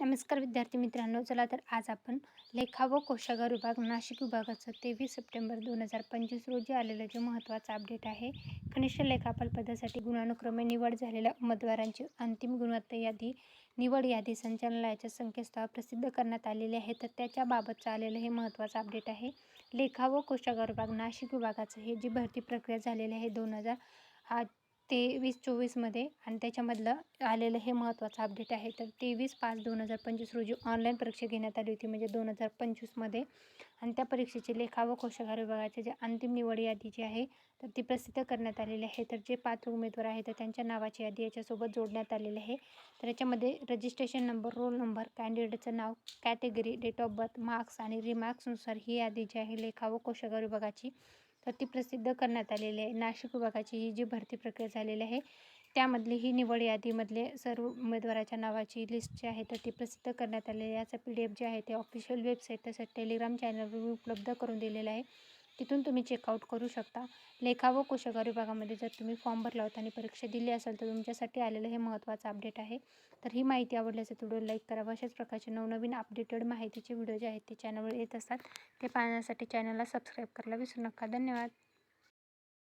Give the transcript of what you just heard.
नमस्कार विद्यार्थी मित्रांनो चला तर आज आपण लेखा व कोशागार विभाग नाशिक विभागाचं तेवीस सप्टेंबर दोन हजार पंचवीस रोजी आलेलं जे महत्त्वाचं अपडेट आहे कनिष्ठ लेखापाल पदासाठी गुणानुक्रमे निवड झालेल्या उमेदवारांची अंतिम गुणवत्ता यादी निवड यादी संचालनालयाच्या संकेतस्थळावर प्रसिद्ध करण्यात आलेली आहे. तर त्याच्याबाबतचं आलेलं हे महत्त्वाचं अपडेट आहे. लेखा व कोशागार विभाग नाशिक विभागाचं हे जी भरती प्रक्रिया झालेली आहे दोन हजार हा तेवीस चोवीसमध्ये आणि त्याच्यामधलं आलेलं हे महत्त्वाचं अपडेट आहे. तर तेवीस पाच दोन हजार पंचवीस रोजी ऑनलाईन परीक्षा घेण्यात आली होती म्हणजे दोन हजार पंचवीसमध्ये आणि त्या परीक्षेचे लेखा व कोशागार विभागाचे जे अंतिम निवड यादी जी आहे तर ती प्रसिद्ध करण्यात आलेली आहे. तर जे पात्र उमेदवार आहेत तर त्यांच्या नावाची यादी याच्यासोबत जोडण्यात आलेली आहे. तर याच्यामध्ये रजिस्ट्रेशन नंबर रोल नंबर कॅन्डिडेटचं नाव category date of birth marks आणि रिमार्क्सनुसार ही यादी जी आहे लेखा व कोशागार विभागाची तर ती प्रसिद्ध करण्यात आलेली आहे. नाशिक विभागाची ही जी भरती प्रक्रिया झालेली आहे त्यामधली ही निवड यादीमधले सर्व उमेदवाराच्या नावाची लिस्ट जी आहे तर ती प्रसिद्ध करण्यात आलेली आहे. याचं पी डी एफ जे आहे ते ऑफिशियल वेबसाईट तसंच टेलिग्राम चॅनलवर उपलब्ध करून दिलेलं आहे. तिथून तुम्ही चेकआउट करू शकता. लेखा व कोशागार विभागामध्ये जर तुम्ही फॉर्म भरला होता आणि परीक्षा दिली असेल तर तुमच्यासाठी आलेलं हे महत्त्वाचं अपडेट आहे. तर ही माहिती आवडल्यास व्हिडिओ लाईक करा अशाच प्रकारचे नवनवीन अपडेटेड माहितीचे व्हिडिओ जे आहेत ते चॅनलवर येत असतात ते पाहण्यासाठी चॅनलला सबस्क्राईब करायला विसरू नका. धन्यवाद.